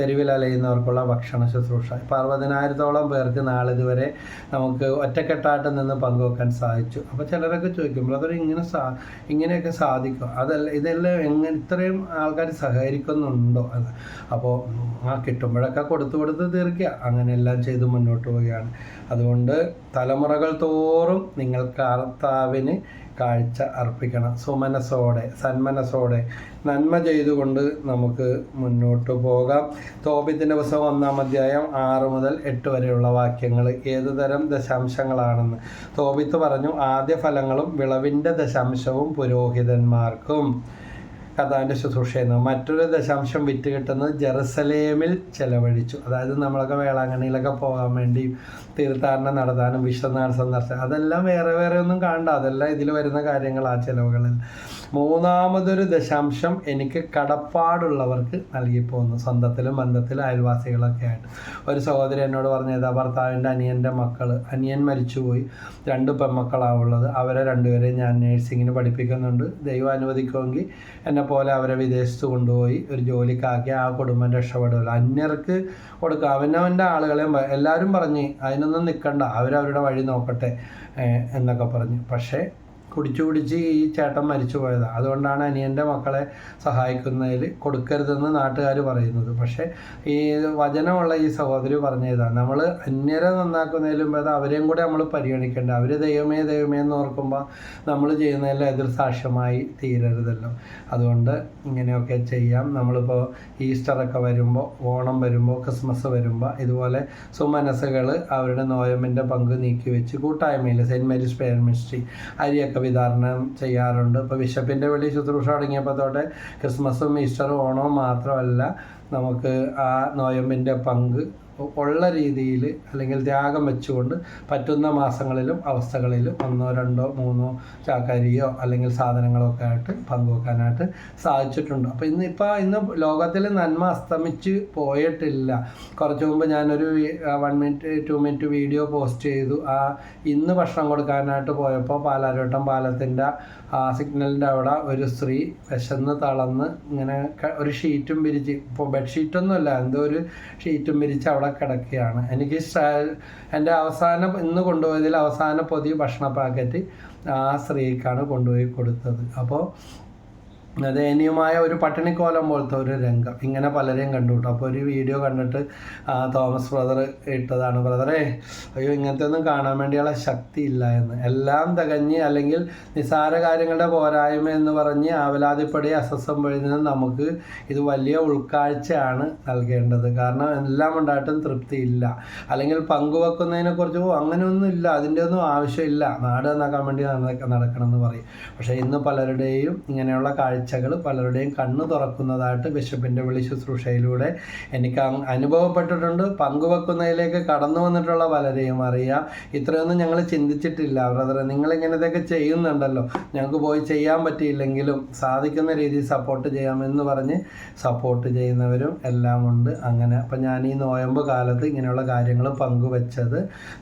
തെരുവിൽ അലയുന്നവർക്കുള്ള ഭക്ഷണ ശുശ്രൂഷ. ഇപ്പോൾ അറുപതിനായിരത്തോളം പേർക്ക് നാളിതുവരെ നമുക്ക് ഒറ്റക്കെട്ടായിട്ട് നിന്ന് പങ്കുവെക്കാൻ സാധിച്ചു. അപ്പോൾ ചിലരൊക്കെ ചോദിക്കുമ്പോൾ അതൊരു ഇങ്ങനെ സാ ഇങ്ങനെയൊക്കെ സാധിക്കും? അതല്ല ഇതെല്ലാം എങ്ങനെ ഇത്രയും ആൾക്കാർ സഹകരിക്കുന്നുണ്ടോ അത്? അപ്പോൾ ആ കിട്ടുമ്പോഴൊക്കെ കൊടുത്തു കൊടുത്ത് തീർക്കുക. അങ്ങനെയെല്ലാം ചെയ്ത് മുന്നോട്ട് പോവുകയാണ്. അതുകൊണ്ട് തലമുറകൾ തോറും നിങ്ങൾ കർത്താവിന് കാഴ്ച അർപ്പിക്കണം. സുമനസ്സോടെ സന്മനസോടെ നന്മ ചെയ്തുകൊണ്ട് നമുക്ക് മുന്നോട്ട് പോകാം. തോപിത്തിന്റെ പുസ്തകം ഒന്നാം അധ്യായം ആറ് മുതൽ എട്ട് വരെയുള്ള വാക്യങ്ങൾ ഏത് തരം ദശാംശങ്ങളാണെന്ന് തോപിത്ത് പറഞ്ഞു. ആദ്യ ഫലങ്ങളും വിളവിന്റെ ദശാംശവും പുരോഹിതന്മാർക്കും. കഥാവിന്റെ ശുശ്രൂഷ ചെയ്യുന്നത് മറ്റൊരു ദശാംശം വിറ്റ് കിട്ടുന്നത് ജെറുസലേമിൽ ചെലവഴിച്ചു. അതായത് നമ്മളൊക്കെ വേളാങ്കണ്ണിയിലൊക്കെ പോകാൻ വേണ്ടി തീർത്ഥാടനം നടത്താനും വിശ്വനാഥ സന്ദർശനം അതെല്ലാം വേറെ വേറെ ഒന്നും കാണണ്ട. അതെല്ലാം ഇതിൽ വരുന്ന കാര്യങ്ങൾ ആ ചിലവുകളിൽ. മൂന്നാമതൊരു ദശാംശം എനിക്ക് കടപ്പാടുള്ളവർക്ക് നൽകിപ്പോകുന്നു. സ്വന്തത്തിലും ബന്ധത്തിലും അയൽവാസികളൊക്കെ ആയിട്ട്. ഒരു സഹോദരി എന്നോട് പറഞ്ഞതാ ഭർത്താവിന്റെ അനിയന്റെ മക്കൾ അനിയൻ മരിച്ചുപോയി. രണ്ട് പെൺമക്കളാവുള്ളത് അവരെ രണ്ടുപേരെയും ഞാൻ നേഴ്സിങ്ങിന് പഠിപ്പിക്കുന്നുണ്ട്. ദൈവം അനുവദിക്കുമെങ്കിൽ എന്നെ പോലെ അവരെ വിദേശത്ത് കൊണ്ടുപോയി ഒരു ജോലിക്കാക്കി ആ കുടുംബം രക്ഷപ്പെടുമല്ലോ അന്യർക്ക് കൊടുക്കുക അവനവന്റെ ആളുകളെയും എല്ലാവരും പറഞ്ഞ് അതിനൊന്നും നിൽക്കണ്ട. അവരവരുടെ വഴി നോക്കട്ടെ എന്നൊക്കെ പറഞ്ഞു. പക്ഷേ കുടിച്ചു കുടിച്ച് ഈ ചേട്ടൻ മരിച്ചു പോയതാണ് അതുകൊണ്ടാണ് അനിയന്റെ മക്കളെ സഹായിക്കുന്നതിൽ കൊടുക്കരുതെന്ന് നാട്ടുകാർ പറയുന്നത്. പക്ഷേ ഈ വചനമുള്ള ഈ സഹോദരി പറഞ്ഞതാണ് നമ്മൾ അന്യരെ നന്നാക്കുന്നതിലും ഭേദം അവരെയും കൂടെ നമ്മൾ പരിഗണിക്കേണ്ട. അവർ ദൈവമേ ദൈവമേ എന്ന് ഓർക്കുമ്പോൾ നമ്മൾ ചെയ്യുന്നതിൽ എതിർ സാക്ഷ്യമായി തീരരുതല്ലോ. അതുകൊണ്ട് ഇങ്ങനെയൊക്കെ ചെയ്യാം. നമ്മളിപ്പോൾ ഈസ്റ്ററൊക്കെ വരുമ്പോൾ ഓണം വരുമ്പോൾ ക്രിസ്മസ് വരുമ്പോൾ ഇതുപോലെ സുമനസ്സുകൾ അവരുടെ നോയമ്പിന്റെ പങ്ക് നീക്കി വെച്ച് കൂട്ടായ്മയിൽ സെന്റ് മേരീസ് പേരൻ മിനിസ്ട്രി അരിയൊക്കെ വിതരണം ചെയ്യാറുണ്ട്. ഇപ്പോൾ ബിഷപ്പിന്റെ വെള്ളി ശുശ്രൂഷ തുടങ്ങിയപ്പോൾ തൊട്ട് ക്രിസ്മസും ഈസ്റ്ററും ഓണവും മാത്രമല്ല നമുക്ക് ആ നോയമ്പിന്റെ പങ്ക് ഉള്ള രീതിയിൽ അല്ലെങ്കിൽ ത്യാഗം വെച്ചുകൊണ്ട് പറ്റുന്ന മാസങ്ങളിലും അവസ്ഥകളിലും ഒന്നോ രണ്ടോ മൂന്നോ ചാക്കരിയോ അല്ലെങ്കിൽ സാധനങ്ങളോ ഒക്കെ ആയിട്ട് പങ്കുവെക്കാനായിട്ട് സാധിച്ചിട്ടുണ്ട്. അപ്പോൾ ഇന്ന് ഇപ്പോൾ ഇന്ന് ലോകത്തിൽ നന്മ അസ്തമിച്ച് പോയിട്ടില്ല. കുറച്ച് മുമ്പ് ഞാനൊരു one minute two minute video post ചെയ്തു. ആ ഇന്ന് ഭക്ഷണം കൊടുക്കാനായിട്ട് പോയപ്പോൾ പാലാരോട്ടം പാലത്തിന്റെ ആ സിഗ്നലിന്റെ അവിടെ ഒരു സ്ത്രീ വിശന്ന് തളന്ന് ഇങ്ങനെ ഒരു ഷീറ്റും വിരിച്ച് ഇപ്പോൾ ബെഡ്ഷീറ്റൊന്നുമല്ല എന്തോ ഒരു ഷീറ്റും വിരിച്ച് അവിടെ കിടക്കുകയാണ്. എനിക്ക് എന്റെ അവസാന ഇന്ന് കൊണ്ടുപോയതിൽ അവസാന പൊതി ഭക്ഷണ പാക്കറ്റ് ആ സ്ത്രീക്കാണ് കൊണ്ടുപോയി കൊടുത്തത്. അപ്പോൾ ദയനീയമായ ഒരു പട്ടിണിക്കോലം പോലത്തെ ഒരു രംഗം. ഇങ്ങനെ പലരെയും കണ്ടു കേട്ടോ. അപ്പോൾ ഒരു വീഡിയോ കണ്ടിട്ട് തോമസ് ബ്രദർ ഇട്ടതാണ്. ബ്രദറെ അയ്യോ ഇങ്ങനത്തെ ഒന്നും കാണാൻ വേണ്ടിയുള്ള ശക്തി ഇല്ല എന്ന്. എല്ലാം തികഞ്ഞ് അല്ലെങ്കിൽ നിസാര കാര്യങ്ങളുടെ പോരായ്മ എന്ന് പറഞ്ഞ് ആവലാതിപ്പടി പൊഴുതുന്ന നമുക്ക് ഇത് വലിയ ഉൾക്കാഴ്ചയാണ് നൽകേണ്ടത്. കാരണം എല്ലാം ഉണ്ടായിട്ടും തൃപ്തിയില്ല അല്ലെങ്കിൽ പങ്കുവെക്കുന്നതിനെ കുറിച്ച് ഓ അങ്ങനെയൊന്നും ഇല്ല. അതിന്റെ ഒന്നും ആവശ്യമില്ല. നാട് നന്നാക്കാൻ വേണ്ടി നടക്ക- നടക്കണം എന്ന് പറയും. പക്ഷേ ഇന്ന് പലരുടെയും ഇങ്ങനെയുള്ള കാഴ്ചകൾ പലരുടെയും കണ്ണു തുറക്കുന്നതായിട്ട് ബിഷപ്പിന്റെ വിളി ശുശ്രൂഷയിലൂടെ എനിക്ക് അനുഭവപ്പെട്ടിട്ടുണ്ട്. പങ്കുവെക്കുന്നതിലേക്ക് കടന്നു വന്നിട്ടുള്ള പലരെയും അറിയാം. ഇത്രയൊന്നും ഞങ്ങൾ ചിന്തിച്ചിട്ടില്ല. ബ്രദറെ നിങ്ങൾ ഇങ്ങനത്തെയൊക്കെ ചെയ്യുന്നുണ്ടല്ലോ. ഞങ്ങൾക്ക് പോയി ചെയ്യാൻ പറ്റിയില്ലെങ്കിലും സാധിക്കുന്ന രീതിയിൽ സപ്പോർട്ട് ചെയ്യാമെന്ന് പറഞ്ഞ് സപ്പോർട്ട് ചെയ്യുന്നവരും എല്ലാം ഉണ്ട്. അങ്ങനെ അപ്പം ഞാൻ ഈ നോയമ്പ് കാലത്ത് ഇങ്ങനെയുള്ള കാര്യങ്ങൾ പങ്കുവെച്ചത്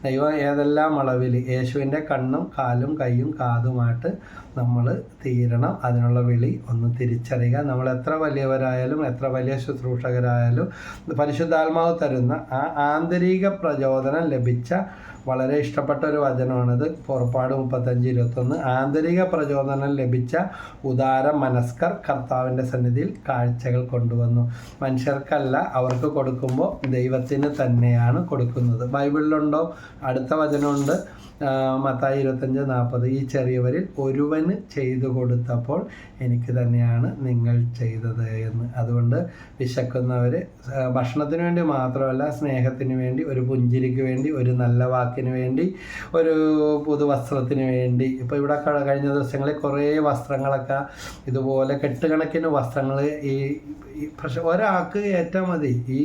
ദൈവം ഏതെല്ലാം അളവിൽ യേശുവിന്റെ കണ്ണും കാലും കൈയും കാതുമായിട്ട് നമ്മൾ തീരണം. അതിനുള്ള വിളി ഒന്ന് തിരിച്ചറിയുക. നമ്മൾ എത്ര വലിയവരായാലും എത്ര വലിയ ശുശ്രൂഷകരായാലും പരിശുദ്ധാത്മാവ് തരുന്ന ആ ആന്തരിക പ്രചോദനം ലഭിച്ച വളരെ ഇഷ്ടപ്പെട്ട ഒരു വചനമാണിത്. പുറപ്പാട് മുപ്പത്തഞ്ച് ഇരുപത്തൊന്ന്. ആന്തരിക പ്രചോദനം ലഭിച്ച ഉദാര മനസ്കർ കർത്താവിന്റെ സന്നിധിയിൽ കാഴ്ചകൾ കൊണ്ടുവന്നു. മനുഷ്യർക്കല്ല അവർക്ക് കൊടുക്കുമ്പോൾ ദൈവത്തിന് തന്നെയാണ് കൊടുക്കുന്നത്. ബൈബിളിലുണ്ടോ? അടുത്ത വചനമുണ്ട്. മത്തായി ഇരുപത്തഞ്ച് നാൽപ്പത് ഈ ചെറിയവരിൽ ഒരുവന് ചെയ്തു കൊടുത്തപ്പോൾ എനിക്ക് തന്നെയാണ് നിങ്ങൾ ചെയ്തത് എന്ന്. അതുകൊണ്ട് വിശക്കുന്നവർ ഭക്ഷണത്തിന് വേണ്ടി മാത്രമല്ല സ്നേഹത്തിന് വേണ്ടി ഒരു പുഞ്ചിരിക്ക് വേണ്ടി ഒരു നല്ല വാക്കിന് വേണ്ടി ഒരു പുതുവസ്ത്രത്തിന് വേണ്ടി. ഇപ്പോൾ ഇവിടെ കഴിഞ്ഞ ദിവസങ്ങളിൽ കുറേ വസ്ത്രങ്ങളൊക്കെ ഇതുപോലെ കെട്ടുകണക്കിന് വസ്ത്രങ്ങൾ ഈ പക്ഷെ ഒരാൾക്ക് ഏറ്റാൽ മതി. ഈ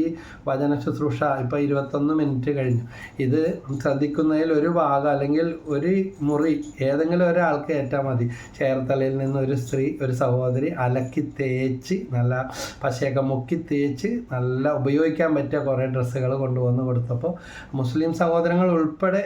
വചന ശുശ്രൂഷ ഇപ്പോൾ ഇരുപത്തൊന്ന് മിനിറ്റ് കഴിഞ്ഞു. ഇത് ശ്രദ്ധിക്കുന്നതിൽ ഒരു ഭാഗം അല്ലെങ്കിൽ ഒരു മുറി ഏതെങ്കിലും ഒരാൾക്ക് ഏറ്റാൽ മതി. ചേർത്തലയിൽ നിന്ന് ഒരു സ്ത്രീ ഒരു സഹോദരി അലക്കി തേച്ച് നല്ല പശയൊക്കെ മുക്കി തേച്ച് നല്ല ഉപയോഗിക്കാൻ പറ്റിയ കുറേ ഡ്രസ്സുകൾ കൊണ്ടുവന്ന് കൊടുത്തപ്പോൾ മുസ്ലിം സഹോദരങ്ങൾ ഉൾപ്പെടെ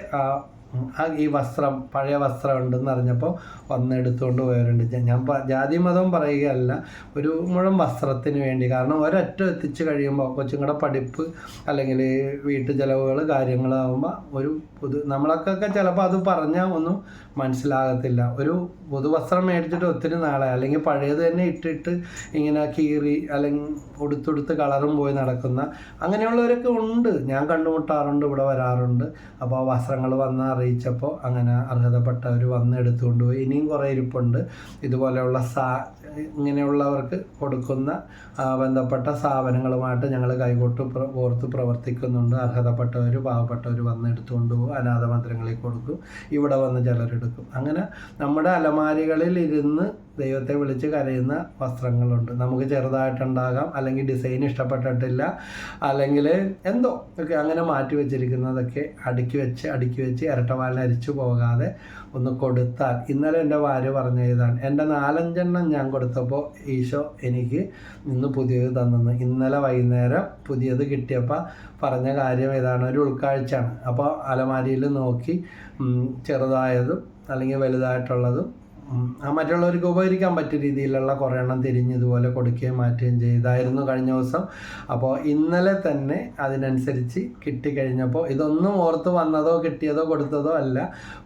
ഈ വസ്ത്രം പഴയ വസ്ത്രം ഉണ്ടെന്ന് അറിഞ്ഞപ്പോൾ വന്ന് എടുത്തുകൊണ്ട് പോയവരുണ്ട്. ഞാൻ ജാതി മതം പറയുകയല്ല ഒരു മുഴുവൻ വസ്ത്രത്തിന് വേണ്ടി. കാരണം ഒരൊറ്റ എത്തിച്ച് കഴിയുമ്പോൾ കൊച്ചുങ്ങളുടെ പഠിപ്പ് അല്ലെങ്കിൽ വീട്ടു ചിലവുകൾ കാര്യങ്ങളാകുമ്പോൾ ഒരു പുതു നമ്മളൊക്കെ ചിലപ്പോൾ അത് പറഞ്ഞാൽ ഒന്നും മനസ്സിലാകത്തില്ല. ഒരു പുതുവസ്ത്രം മേടിച്ചിട്ട് ഒത്തിരി നാളെ അല്ലെങ്കിൽ പഴയത് തന്നെ ഇട്ടിട്ട് ഇങ്ങനെ കീറി അല്ലെങ്കിൽ ഉടുത്തുടുത്ത് കളറും പോയി നടക്കുന്ന അങ്ങനെയുള്ളവരൊക്കെ ഉണ്ട്. ഞാൻ കണ്ടുമുട്ടാറുണ്ട് ഇവിടെ വരാറുണ്ട്. അപ്പോൾ ആ വസ്ത്രങ്ങൾ വന്ന് അറിയിച്ചപ്പോൾ അങ്ങനെ അർഹതപ്പെട്ടവർ വന്ന് എടുത്തുകൊണ്ട് പോയി ഇനിയും കുറേ ഇരിപ്പുണ്ട്. ഇതുപോലെയുള്ള സാ ഇങ്ങനെയുള്ളവർക്ക് കൊടുക്കുന്ന ബന്ധപ്പെട്ട സ്ഥാപനങ്ങളുമായിട്ട് ഞങ്ങൾ കൈകോട്ട് ഓർത്ത് പ്രവർത്തിക്കുന്നുണ്ട്. അർഹതപ്പെട്ടവർ പാവപ്പെട്ടവർ വന്ന് എടുത്തുകൊണ്ട് പോകും അനാഥ മന്ദിരങ്ങളിൽ കൊടുക്കും. ഇവിടെ വന്ന് ചിലരെടുക്കും. അങ്ങനെ നമ്മുടെ അലമാരികളിൽ ഇരുന്ന് ദൈവത്തെ വിളിച്ച് കരയുന്ന വസ്ത്രങ്ങളുണ്ട്. നമുക്ക് ചെറുതായിട്ടുണ്ടാകാം അല്ലെങ്കിൽ ഡിസൈൻ ഇഷ്ടപ്പെട്ടിട്ടില്ല അല്ലെങ്കിൽ എന്തോ ഒക്കെ അങ്ങനെ മാറ്റി വെച്ചിരിക്കുന്നതൊക്കെ അടുക്കി വെച്ച് അടുക്കി വെച്ച് ഇരട്ടവാലിന് അരിച്ചു പോകാതെ ഒന്ന് കൊടുത്താൽ. ഇന്നലെ എന്റെ ഭാര്യ പറഞ്ഞ ഇതാണ് എന്റെ നാലഞ്ചെണ്ണം ഞാൻ കൊടുത്തപ്പോൾ ഈശോ എനിക്ക് ഇന്ന് പുതിയത് തന്നെന്ന്. ഇന്നലെ വൈകുന്നേരം പുതിയത് കിട്ടിയപ്പോൾ പറഞ്ഞ കാര്യം ഇതാണ് ഒരു ഉൾക്കാഴ്ചയാണ്. അപ്പോൾ അലമാരിയിൽ നോക്കി ചെറുതായതും അല്ലെങ്കിൽ വലുതായിട്ടുള്ളതും മറ്റുള്ളവർക്ക് ഉപകരിക്കാൻ പറ്റിയ രീതിയിലുള്ള കുറേ എണ്ണം തിരിഞ്ഞ് ഇതുപോലെ കൊടുക്കുകയും മാറ്റുകയും ചെയ്തായിരുന്നു കഴിഞ്ഞ ദിവസം. അപ്പോൾ ഇന്നലെ തന്നെ അതിനനുസരിച്ച് കിട്ടിക്കഴിഞ്ഞപ്പോൾ ഇതൊന്നും ഓർത്ത് വന്നതോ കിട്ടിയതോ കൊടുത്തതോ അല്ല.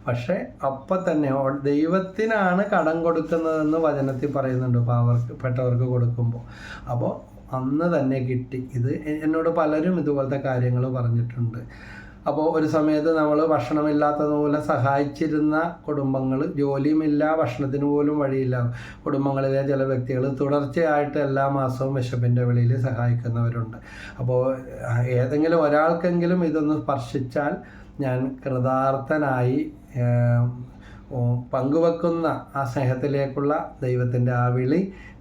പക്ഷേ അപ്പം തന്നെ ദൈവത്തിനാണ് കടം കൊടുക്കുന്നതെന്ന് വചനത്തിൽ പറയുന്നുണ്ട് പാവർക്ക് പെട്ടവർക്ക് കൊടുക്കുമ്പോൾ. അപ്പോൾ അന്ന് തന്നെ കിട്ടി. ഇത് എന്നോട് പലരും ഇതുപോലത്തെ കാര്യങ്ങൾ പറഞ്ഞിട്ടുണ്ട്. അപ്പോൾ ഒരു സമയത്ത് നമ്മൾ ഭക്ഷണമില്ലാത്തത് മൂലം സഹായിച്ചിരുന്ന കുടുംബങ്ങൾ ജോലിയുമില്ല ഭക്ഷണത്തിന് പോലും വഴിയില്ല. കുടുംബങ്ങളിലെ ചില വ്യക്തികൾ തുടർച്ചയായിട്ട് എല്ലാ മാസവും വിശപ്പിന്റെ വെളിയിൽ സഹായിക്കുന്നവരുണ്ട്. അപ്പോൾ ഏതെങ്കിലും ഒരാൾക്കെങ്കിലും ഇതൊന്ന് സ്പർശിച്ചാൽ ഞാൻ കൃതാർത്ഥനായി പങ്കുവെക്കുന്ന ആ സ്നേഹത്തിലേക്കുള്ള ദൈവത്തിന്റെ ആ വിളി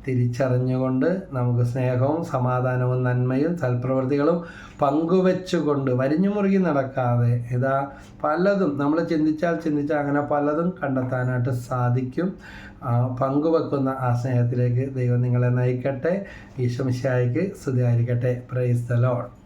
തിരിച്ചറിഞ്ഞുകൊണ്ട് നമുക്ക് സ്നേഹവും സമാധാനവും നന്മയും സൽപ്രവൃത്തികളും പങ്കുവെച്ചുകൊണ്ട് വരിഞ്ഞു മുറുകി നടക്കാതെ ഇതാ പലതും നമ്മൾ ചിന്തിച്ചാൽ ചിന്തിച്ചാൽ അങ്ങനെ പലതും കണ്ടെത്താനായിട്ട് സാധിക്കും. പങ്കുവെക്കുന്ന ആ സ്നേഹത്തിലേക്ക് ദൈവം നിങ്ങളെ നയിക്കട്ടെ. ഈശ്വമിശായിക്ക് സ്തുതിയായിരിക്കട്ടെ. Praise the load